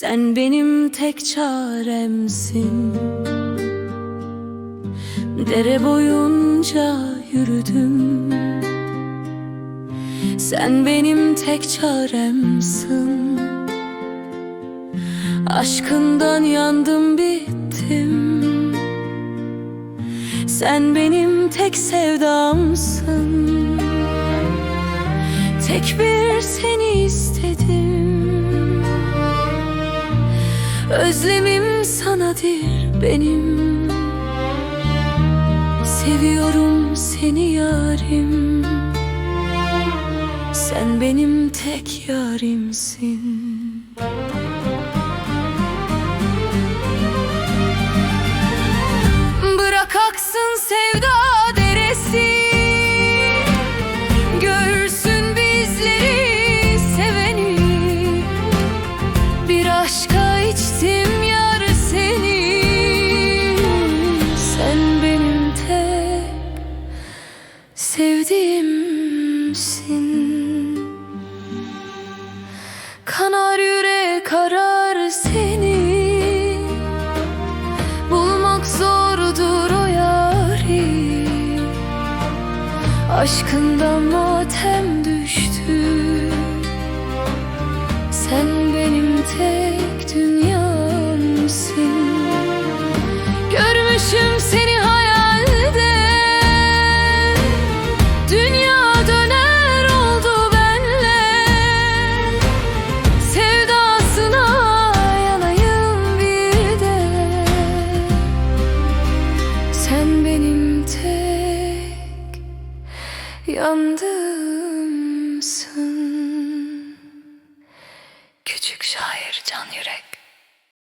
Sen benim tek çaremsin. Dere boyunca yürüdüm. Sen benim tek çaremsin. Aşkından yandım bittim. Sen benim tek sevdamsın. Tek bir seni istedim Özlemim sanadır benim. Seviyorum seni yarim. Sen benim tek yarimsin sevdiğimsin Kanar yürek arar seni. Bulmak zordur o yari Aşkından matem düştü. Sen benim tek yandımsın Küçük şair Can Yürek